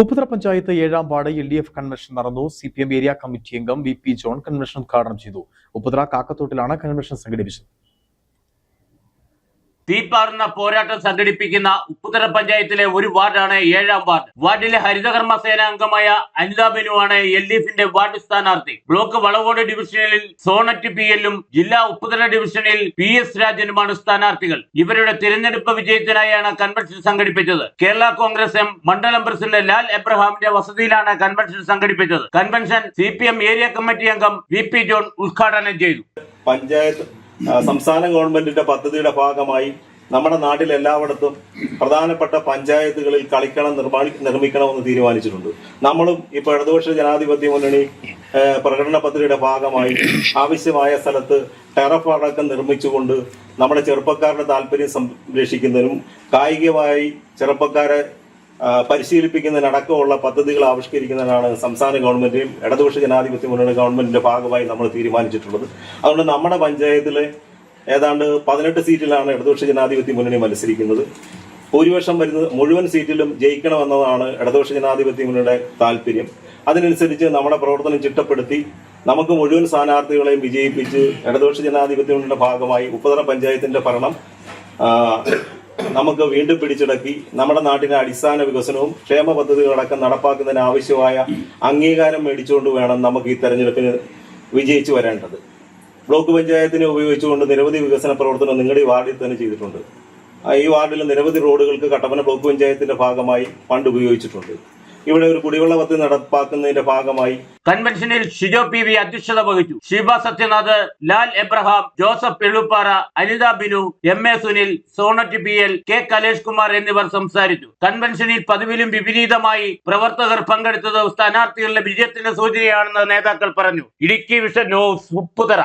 ഉപ്പുതറ പഞ്ചായത്ത് ഏഴാം ward L D F convention നടന്നു. C P M area committee അംഗം V P John convention ഉദ്ഘാടനം ചെയ്തു. ഉപ്പുതറ കാക്കത്തോട്ടിലാണ് കൺവെൻഷൻ സംഘടിപ്പിച്ചത്. തീപ്പാറുന്ന പോരാട്ടം സംഘടിപ്പിക്കുന്ന ഉപ്പുതറ പഞ്ചായത്തിലെ ഒരു വാർഡാണ് ഏഴാം വാർഡ്. വാർഡിലെ ഹരിതകർമ്മ സേനാ അംഗമായ അനിതാ ബിനുവാണ് എൽ ഡി എഫിന്റെ വാർഡ് സ്ഥാനാർത്ഥി. ബ്ലോക്ക് വളവോട് ഡിവിഷനിൽ സോണറ്റ് പി എല്ലും ജില്ലാ ഉപ്പുതറ ഡിവിഷനിൽ പി എസ് രാജനുമാണ് സ്ഥാനാർത്ഥികൾ. ഇവരുടെ തിരഞ്ഞെടുപ്പ് വിജയത്തിനായാണ് കൺവെൻഷൻ സംഘടിപ്പിച്ചത്. കേരള കോൺഗ്രസ് എം മണ്ഡലം പ്രസിഡന്റ് ലാൽ എബ്രഹാമിന്റെ വസതിയിലാണ് കൺവെൻഷൻ സംഘടിപ്പിച്ചത്. കൺവെൻഷൻ സി ഏരിയ കമ്മിറ്റി അംഗം വി പി ജോൺ ഉദ്ഘാടനം ചെയ്തു. പഞ്ചായത്ത് സംസ്ഥാന ഗവൺമെന്റിന്റെ പദ്ധതിയുടെ ഭാഗമായി നമ്മുടെ നാട്ടിൽ എല്ലായിടത്തും പ്രധാനപ്പെട്ട പഞ്ചായത്തുകളിൽ കളിക്കളം നിർമ്മാണി നിർമ്മിക്കണമെന്ന് തീരുമാനിച്ചിട്ടുണ്ട്. നമ്മളും ഇപ്പോൾ ഇടതുപക്ഷ ജനാധിപത്യ മുന്നണി പ്രകടന പദ്ധതിയുടെ ഭാഗമായി ആവശ്യമായ സ്ഥലത്ത് ടെറഫ് അടക്കം നിർമ്മിച്ചുകൊണ്ട് നമ്മുടെ ചെറുപ്പക്കാരുടെ താല്പര്യം സംരക്ഷിക്കുന്നതിനും കായികമായി ചെറുപ്പക്കാരെ പരിശീലിപ്പിക്കുന്നതിനടക്കമുള്ള പദ്ധതികൾ ആവിഷ്കരിക്കുന്നതിനാണ് സംസ്ഥാന ഗവൺമെന്റും ഇടതുപക്ഷ ജനാധിപത്യ മുന്നണി ഗവൺമെന്റിന്റെ ഭാഗമായി നമ്മൾ തീരുമാനിച്ചിട്ടുള്ളത്. അതുകൊണ്ട് നമ്മുടെ പഞ്ചായത്തിലെ ഏതാണ്ട് പതിനെട്ട് സീറ്റിലാണ് ഇടതുപക്ഷ ജനാധിപത്യ മുന്നണി മത്സരിക്കുന്നത്. ഭൂരിപക്ഷം വരുന്നത് മുഴുവൻ സീറ്റിലും ജയിക്കണമെന്നതാണ് ഇടതുപക്ഷ ജനാധിപത്യ മുന്നണിയുടെ താല്പര്യം. അതിനനുസരിച്ച് നമ്മുടെ പ്രവർത്തനം ചിട്ടപ്പെടുത്തി നമുക്ക് മുഴുവൻ സ്ഥാനാർത്ഥികളെയും വിജയിപ്പിച്ച് ഇടതുപക്ഷ ജനാധിപത്യ മുന്നണിയുടെ ഭാഗമായി ഉപ്പതറ പഞ്ചായത്തിന്റെ ഭരണം നമുക്ക് വീണ്ടും പിടിച്ചടക്കി. നമ്മുടെ നാട്ടിലെ അടിസ്ഥാന വികസനവും ക്ഷേമ പദ്ധതികളടക്കം നടപ്പാക്കുന്നതിന് ആവശ്യമായ അംഗീകാരം മേടിച്ചുകൊണ്ട് വേണം നമുക്ക് ഈ തെരഞ്ഞെടുപ്പിന് വിജയിച്ചു വരേണ്ടത്. ബ്ലോക്ക് പഞ്ചായത്തിനെ ഉപയോഗിച്ചുകൊണ്ട് നിരവധി വികസന പ്രവർത്തനം നിങ്ങളുടെ ഈ വാർഡിൽ തന്നെ ചെയ്തിട്ടുണ്ട്. ഈ വാർഡിൽ നിരവധി റോഡുകൾക്ക് കട്ടപ്പന ബ്ലോക്ക് പഞ്ചായത്തിന്റെ ഭാഗമായി ഫണ്ട് ഉപയോഗിച്ചിട്ടുണ്ട്. ഇവിടെ ഒരു കുടിവെള്ള പദ്ധതി നടപ്പാക്കുന്നതിന്റെ ഭാഗമായി കൺവെൻഷനിൽ ഷിജോ പി വി അധ്യക്ഷത വഹിച്ചു. Shiva Sathyanath Lal Abraham Joseph Ezhuppara Anitha Binu M A Sunil Sonet P L K Kalesh Kumar എന്നിവർ സംസാരിച്ചു. കൺവെൻഷനിൽ പതിവിലും വിപരീതമായി പ്രവർത്തകർ പങ്കെടുത്തത് സ്ഥാനാർത്ഥികളുടെ വിജയത്തിന്റെ സൂചനയാണെന്ന് നേതാക്കൾ പറഞ്ഞു. Idukki vision news Upputhara.